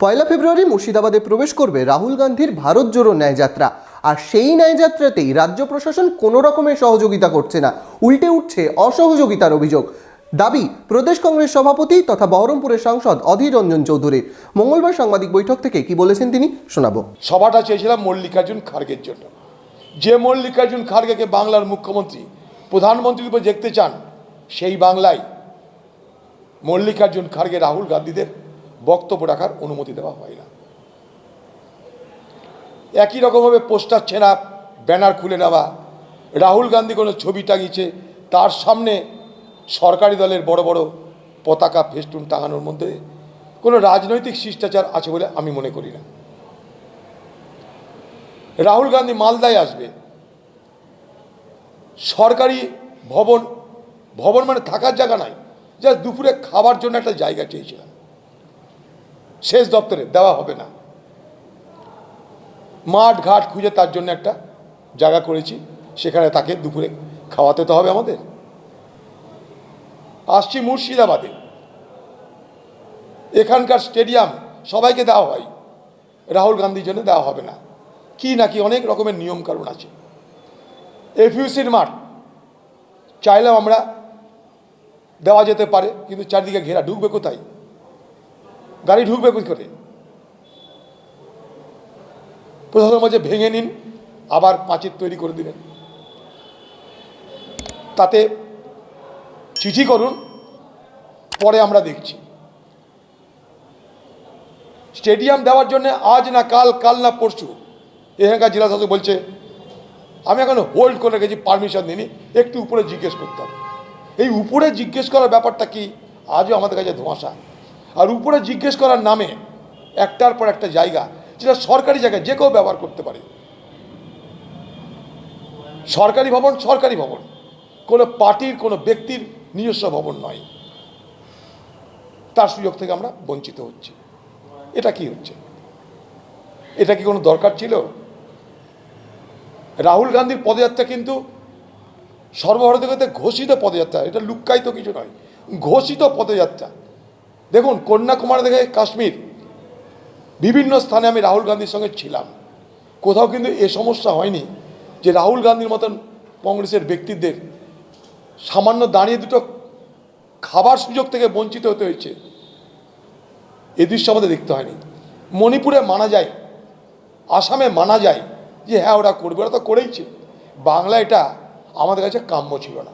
পয়লা ফেব্রুয়ারি মুর্শিদাবাদে প্রবেশ করবে রাহুল গান্ধীর ভারত জোড়ো ন্যায়যাত্রা। আর সেই ন্যায়যাত্রাতেই রাজ্য প্রশাসন কোনো রকমের সহযোগিতা করছে না। উল্টে উঠছে অসহযোগিতার অভিযোগ। দাবি, প্রদেশ কংগ্রেস সভাপতি তথা বহরমপুরের সাংসদ অধীর রঞ্জন চৌধুরীর মঙ্গলবার সাংবাদিক বৈঠক থেকে কি বলেছেন তিনি, শোনাবো। সভাটা চেয়েছিলাম মল্লিকার্জুন খার্গের জন্য। যে মল্লিকার্জুন খার্গেকে বাংলার মুখ্যমন্ত্রী প্রধানমন্ত্রী রূপে দেখতে চান, সেই বাংলায় মল্লিকার্জুন খার্গে রাহুল গান্ধীদের বক্তব্য রাখার অনুমতি দেওয়া হয় না। একই রকমভাবে পোস্টার ছেঁড়া, ব্যানার খুলে নেওয়া, রাহুল গান্ধী কোনো ছবি টাঙিয়েছে, তার সামনে সরকারি দলের বড় বড় পতাকা ফেস্টুন টাঙানোর মধ্যে কোনো রাজনৈতিক শিষ্টাচার আছে বলে আমি মনে করি না। রাহুল গান্ধী মালদায় আসবে। সরকারি ভবন ভবন মানে থাকার জায়গা নাই যা দুপুরে খাবার জন্য একটা জায়গা চেয়েছিলাম। শেষ দপ্তরে দেওয়া হবে না। মাঠ ঘাট খুঁজে তার জন্য একটা জায়গা করেছি। সেখানে তাকে দুপুরে খাওয়াতে তো হবে আমাদের। আসছি মুর্শিদাবাদে। এখানকার স্টেডিয়াম সবাইকে দেওয়া হয়। রাহুল গান্ধীর জন্য দেওয়া হবে না। কি নাকি অনেক রকমের নিয়ম কানুন আছে। এফইউসির মাঠ চাইলেও আমরা দেওয়া যেতে পারে, কিন্তু চারদিকে ঘেরা। ঢুকবে কোথায়? গাড়ি ঢুকবে কী করে? প্রশাসনের মাঝে ভেঙে নিন, আবার পাঁচির তৈরি করে দিলেন তাতে চিঠি করুন, পরে আমরা দেখছি। স্টেডিয়াম দেওয়ার জন্য আজ না কাল কাল না পরশু, এখানকার জেলা শাসক বলছে, আমি এখন হোল্ড করে রেখেছি পারমিশন দিইনি, একটু উপরে জিজ্ঞেস করতে হবে। এই উপরে জিজ্ঞেস করার ব্যাপারটা কি? আজও আমাদের কাছে ধোঁয়াশা। আর উপরে জিজ্ঞেস করার নামে একটার পর একটা জায়গা যেটা সরকারি জায়গা যে কেউ ব্যবহার করতে পারে। সরকারি ভবন সরকারি ভবন। কোনো পার্টির, কোনো ব্যক্তির নিজস্ব ভবন নয়। তার সুযোগ থেকে আমরা বঞ্চিত হচ্ছি। এটা কি হচ্ছে? এটা কি কোনো দরকার ছিল? রাহুল গান্ধীর পদযাত্রা কিন্তু সর্বভারতীয়তে ঘোষিত পদযাত্রা, এটা লুক্কায়িত কিছু নয়। ঘোষিত পদযাত্রা। দেখুন, কন্যাকুমারী থেকে কাশ্মীর, বিভিন্ন স্থানে আমি রাহুল গান্ধীর সঙ্গে ছিলাম। কোথাও কিন্তু এ সমস্যা হয়নি যে রাহুল গান্ধীর মতন কংগ্রেসের ব্যক্তিদের সামান্য দাঁড়িয়ে দুটো খাবার সুযোগ থেকে বঞ্চিত হতে হয়েছে, এ দৃশ্য আমাদের দেখতে হয়নি। মণিপুরে মানা যায়, আসামে মানা যায় যে হ্যাঁ ওরা করবে, ওরা তো করেইছে। বাংলা এটা আমাদের কাছে কাম্য ছিল না।